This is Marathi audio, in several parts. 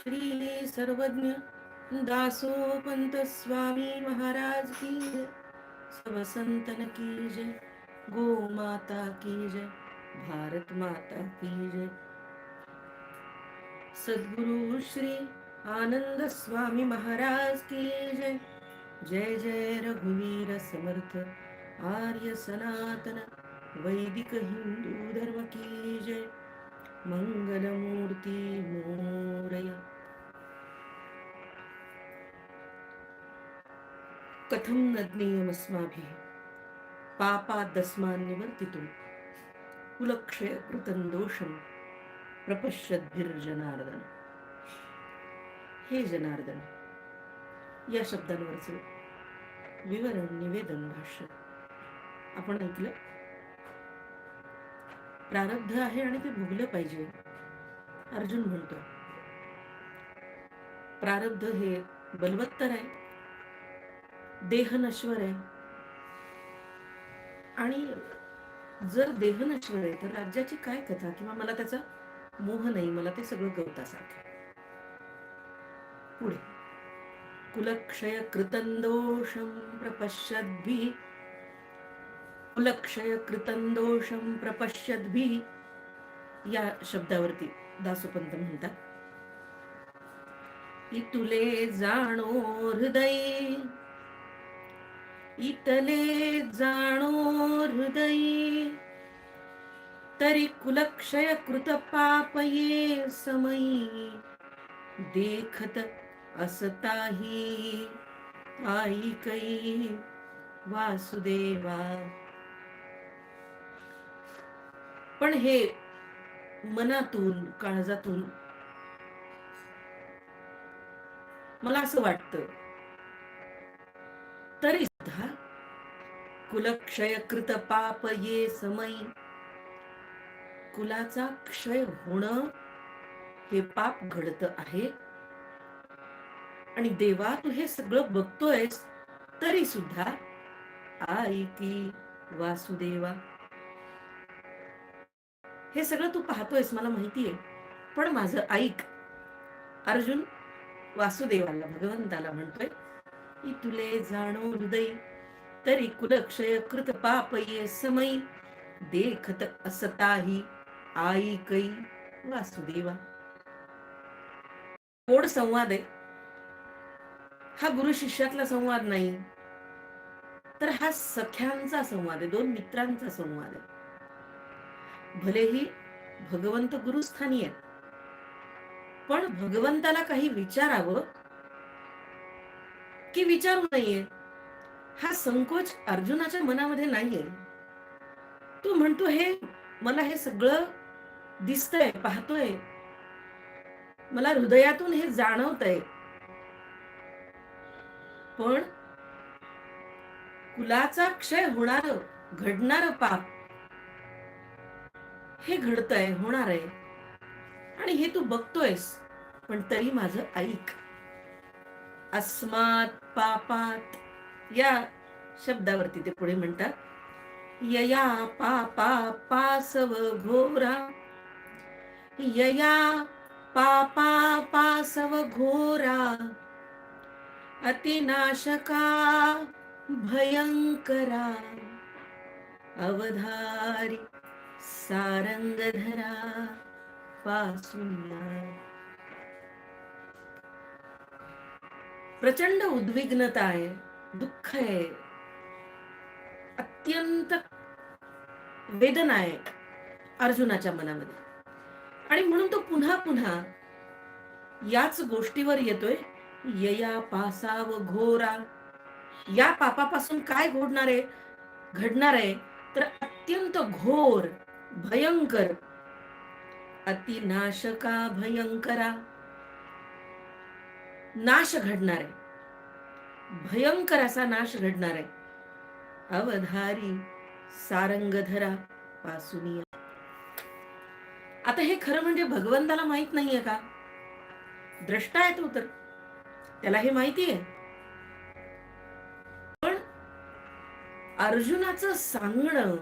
श्री सर्वज्ञ दासो पंत स्वामी महाराज की जय। सब संतन की जय गो माता की जय भारत माता की जय। सद्गुरु श्री आनंद स्वामी महाराज की जय। जय जय रघुवीर समर्थ आर्य सनातन वैदिक हिंदू धर्म की जय। मंगलमूर्ति मोरया। कथं न ज्ञेयमस्माभिः पापादस्मान् निवर्तितुं कुलक्षयकृतं दोषं प्रपश्यद्भिर्जनार्दन। हे जनार्दन या शब्दांवरचं विवरण निवेदन भाष्य. आपण ऐकलं? प्रारब्ध आहे आणि ते भोगलं पाहिजे. अर्जुन म्हणतो प्रारब्ध हे बलवत्तर आहे. देह नश्वर आहे. आणि जर देह नश्वर आहे तर राज्याची काय कथा किंवा मला त्याचा मोह नाही मला ते सगळं गवतासारखं पुढे. कुलक्षय कृतंदोषम प्रपश्यद्भी. कुलक्षय कृतंदोषम प्रपश्यद्भी. या शब्दावरती दासोपंत म्हणतात. इतुले जाणो हृदय इतले जाणो हृदयी तरी कुलक्षय कृत पापये समयी. देखत असताही आई कई वासुदेवा. पण हे मनातून काळजातून मला असं वाटतं तरी सुद्धा कुलक्षय कृत पाप ये समयी. कुलाचा क्षय होणं हे पाप घडत आहे. आणि देवा तू हे सगळं बघतोयस तरी सुद्धा आई की वासुदेवा. हे सगळं तू पाहतोयस मला माहितीये पण माझं ऐक. अर्जुन वासुदेवाला भगवंताला म्हणतोय की तुले जाणो हृदय तरी कुलक्षय कृत पाप ये समय देखत असताही आई कै वासुदेवा. कोड संवाद आहे. हा गुरु शिष्यातला संवाद नाही. तर हा सख्यांचा संवाद आहे दोन मित्रांचा संवाद आहे. भलेही भगवंत गुरुस्थानी आहेत. पण भगवंताला काही विचारावं की विचारू नाहीये हा संकोच अर्जुनाच्या मनामध्ये नाहीये. तो म्हणतो हे मला हे सगळं दिसतंय पाहतोय. मला हृदयातून हे जाणवतंय. पण कुलाचा क्षय होणार घडणार पाप हे घडतंय होणार आहे. आणि हे तू बघतोयस पण तरी माझं ऐक. अस्मात पापात या शब्दावरती ते पुढे म्हणतात. यया पापा पासव घोरा. यया पापा पासव घोरा. अतिनाशका भयंकरा. अवधारी सारंगधरा पासून प्रचंड उद्विग्नता आहे. दुःख आहे. अत्यंत वेदना आहे अर्जुनाच्या मनामध्ये. आणि म्हणून तो पुन्हा पुन्हा याच गोष्टीवर येतोय. यया पासा व घोरा. या पापापासून काय घोडणार आहे? घडणार आहे तर अत्यंत घोर भयंकर अतिनाशका भयंकरा. नाश घडणार आहे. भयंकर असा नाश घडणार आहे. अवधारी सारंगधरा पासुनिया आता हे खरं म्हणजे भगवंताला माहीत नाहीये का? द्रष्टा आहे तो तर. त्याला हे माहिती आहे. पण अर्जुनाचं सांगणं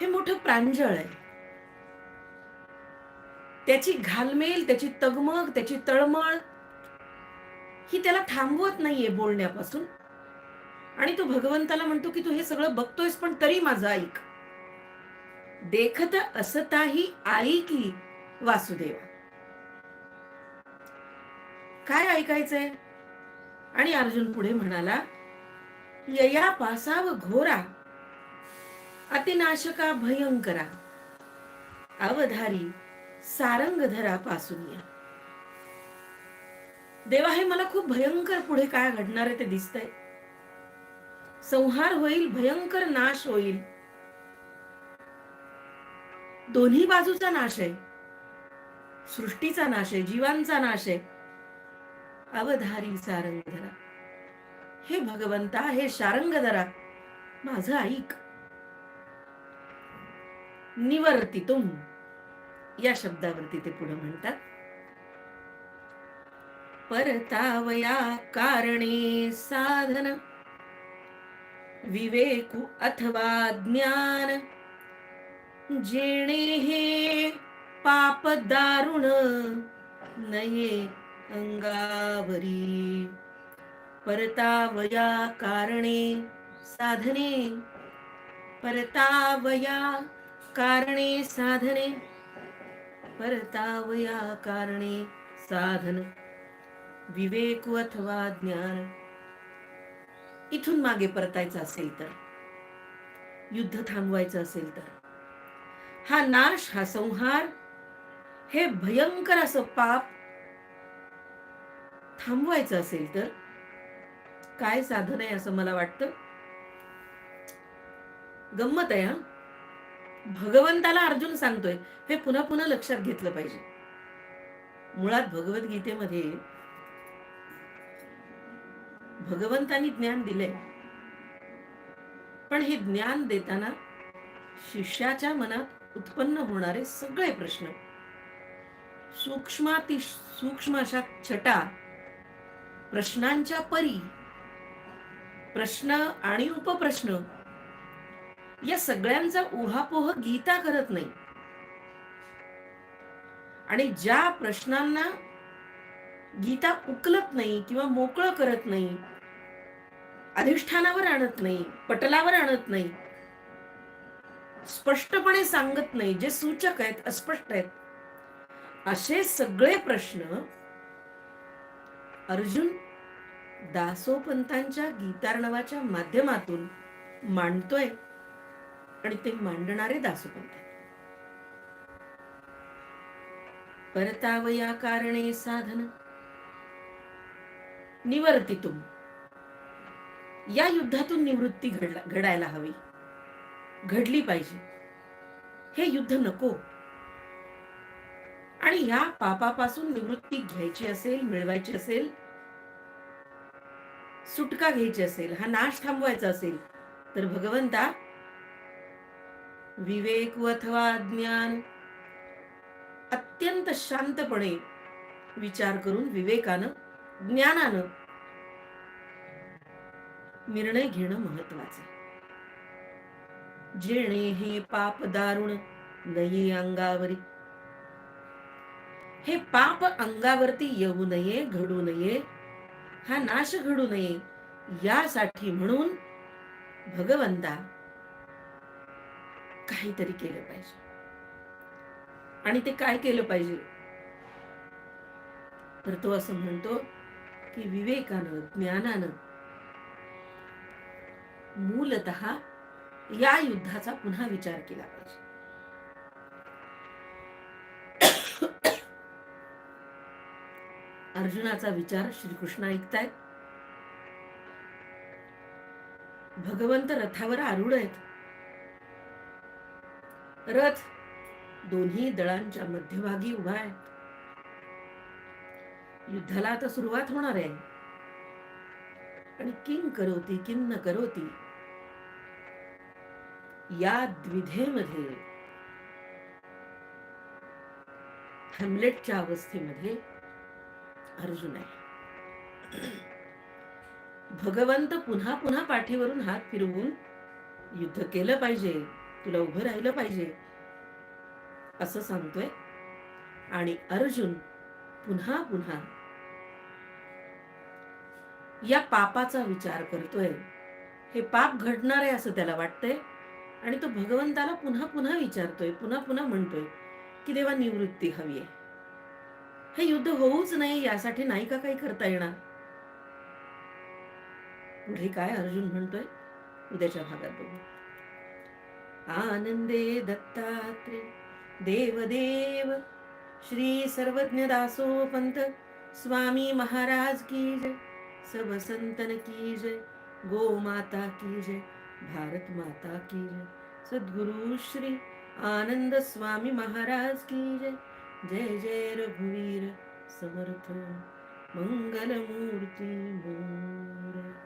हे मोठं प्रांजळ आहे. त्याची घालमेल त्याची तगमग त्याची तळमळ ही त्याला थांबवत नाहीये बोलण्यापासून. आणि तो भगवंताला म्हणतो की तू हे सगळं बघतोयस पण तरी माझं ऐक. देखत असताही ऐकी वासुदेवा. काय ऐकायचंय? आणि अर्जुन पुढे म्हणाला यया पासाव घोरा अतिनाशका भयंकरा अवधारी सारंगधरा पासून या. देवा हे मला खूप भयंकर पुढे काय घडणार आहे ते दिसतंय. संहार होईल भयंकर नाश होईल. दोन्ही बाजूचा नाश आहे. सृष्टीचा नाश आहे जीवांचा नाश आहे. अवधारी सारंगधरा. हे भगवंता हे शारंगधरा माझं ऐक. निवर्ती तुम. या शब्दावरती ते पुढे म्हणतात. परतावया कारणे साधन. विवेकु अथवा ज्ञान. जेणे हे पाप दारुण नये अंगावरी. परतावया कारणे साधने. परतावया कारणे साधने. परतावया कारणे साधन. विवेक अथवा ज्ञान. इथून मागे परतायचं असेल तर युद्ध थांबवायचं असेल तर. हा नाश हा संहार हे भयंकर असं पाप थांबवायचं असेल तर काय साधन आहे असं मला वाटतं? गंमत आहे हा? भगवंताला अर्जुन सांगतोय हे पुन्हा पुन्हा लक्षात घेतलं पाहिजे. मुळात भगवद्गीतेमध्ये भगवंतानी ज्ञान दिलंय. पण हे ज्ञान देताना शिष्याच्या मनात उत्पन्न होणारे सगळे प्रश्न. सूक्ष्माती सूक्ष्म अशा छटा प्रश्नांच्या परी प्रश्न आणि उपप्रश्न या सगळ्यांचा उहापोह गीता करत नाही. आणि ज्या प्रश्नांना गीता उकलत नाही किंवा मोकळं करत नाही अधिष्ठानावर आणत नाही पटलावर आणत नाही. स्पष्टपणे सांगत नाही जे सूचक आहेत अस्पष्ट आहेत. असे सगळे प्रश्न अर्जुन दासोपंतांच्या गीतार्णवाच्या माध्यमातून मांडतोय आणि ते मांडणारे दासोपंत आहेत. परतावया कारणे साधन निवर्तितुम. या युद्धातून निवृत्ती घडला घडायला हवी. घडली पाहिजे. हे युद्ध नको. आणि या पापापासून निवृत्ती घ्यायची असेल मिळवायची असेल सुटका घ्यायची असेल हा नाश थांबवायचा असेल तर भगवंता विवेक अथवा ज्ञान अत्यंत शांतपणे विचार करून विवेकानं ज्ञानानं निर्णय घेणं महत्वाचं जेणे हे पाप दारुण नये अंगावरी. हे पाप अंगावरती येऊ नये घडू नये हा नाश घडू नये यासाठी म्हणून भगवंता काहीतरी केलं पाहिजे. आणि ते काय केलं पाहिजे? तर तो असं म्हणतो की विवेकानं ज्ञानानं मूलत या युद्धाचा पुन्हा विचार केला पाहिजे. अर्जुनाचा विचार श्रीकृष्ण ऐकतायत. भगवंत रथावर आरूढ आहेत. रथ दोन्ही दळांच्या मध्यभागी उभा आहे. युद्धाला आता सुरुवात होणार आहे. आणि किंग करोती किन्न करोती या द्विधेमध्ये. हॅमलेटच्या अवस्थेमध्ये अर्जुन आहे. भगवंत पुन्हा पुन्हा पाठीवरून हात फिरवून युद्ध केलं पाहिजे तुला उभं राहिलं पाहिजे असं सांगतोय. आणि अर्जुन पुन्हा पुन्हा या पापाचा विचार करतोय. हे पाप घडणार आहे असं त्याला वाटतंय. आणि तो भगवंताला पुन्हा पुन्हा विचारतोय पुन्हा पुन्हा म्हणतोय की देवा निवृत्ती हवी आहे. हे युद्ध होऊच नाही यासाठी नाही का काही करता येणार? पुढे काय अर्जुन म्हणतोय? उद्याच्या भागात बघू. आनंदे दत्तात्रे देवदेव श्री सर्वज्ञ दासो पंत स्वामी महाराज की जय सब संतन की जय गोमाता की जय. भारत माता की जय। सद्गुरु श्री आनंद स्वामी महाराज की जय। जय जय रघुवीर समर्थ मंगल मूर्ती मोर।